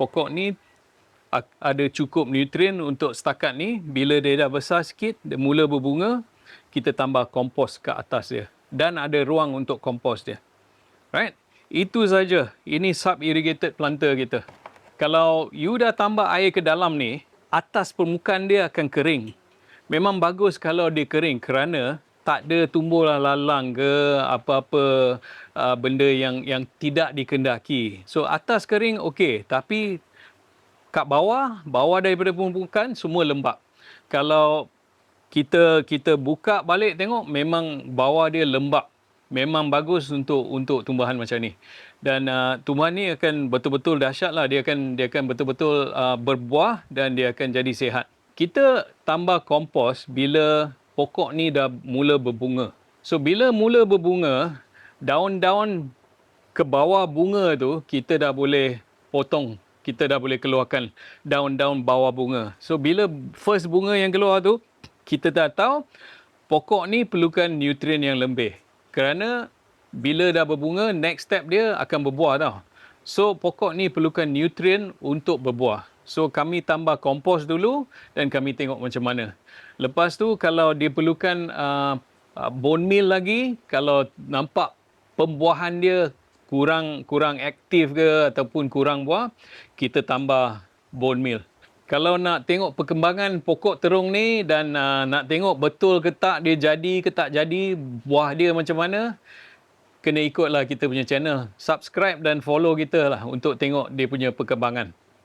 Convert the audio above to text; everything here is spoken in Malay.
pokok ni ada cukup nutrien untuk setakat ni. Bila dia dah besar sikit, dia mula berbunga, kita tambah kompos ke atas dia. Dan ada ruang untuk kompos dia. Right? Itu saja. Ini sub-irrigated planter kita. Kalau you dah tambah air ke dalam ni, atas permukaan dia akan kering. Memang bagus kalau dia kering kerana tak ada tumbuhlah lalang ke apa-apa uh, benda yang yang tidak dikendaki. So atas kering okey, tapi kat bawah, bawah daripada permukaan semua lembap. Kalau kita kita buka balik tengok memang bawah dia lembap. Memang bagus untuk untuk tumbuhan macam ni. Dan uh, tumbuhan ni akan betul-betul dahsyat lah. Dia akan dia akan betul-betul uh, berbuah dan dia akan jadi sihat. Kita tambah kompos bila pokok ni dah mula berbunga. So bila mula berbunga, daun-daun ke bawah bunga tu kita dah boleh potong. Kita dah boleh keluarkan daun-daun bawah bunga. So bila first bunga yang keluar tu, kita dah tahu pokok ni perlukan nutrien yang lebih. Kerana bila dah berbunga, next step dia akan berbuah tau. So pokok ni perlukan nutrien untuk berbuah. So kami tambah kompos dulu dan kami tengok macam mana. Lepas tu kalau dia perlukan uh, uh, bone meal lagi, kalau nampak pembuahan dia kurang kurang aktif ke ataupun kurang buah, kita tambah bone meal. Kalau nak tengok perkembangan pokok terung ni dan uh, nak tengok betul ke tak dia jadi ke tak jadi, buah dia macam mana, kena ikutlah kita punya channel. Subscribe dan follow kita lah untuk tengok dia punya perkembangan.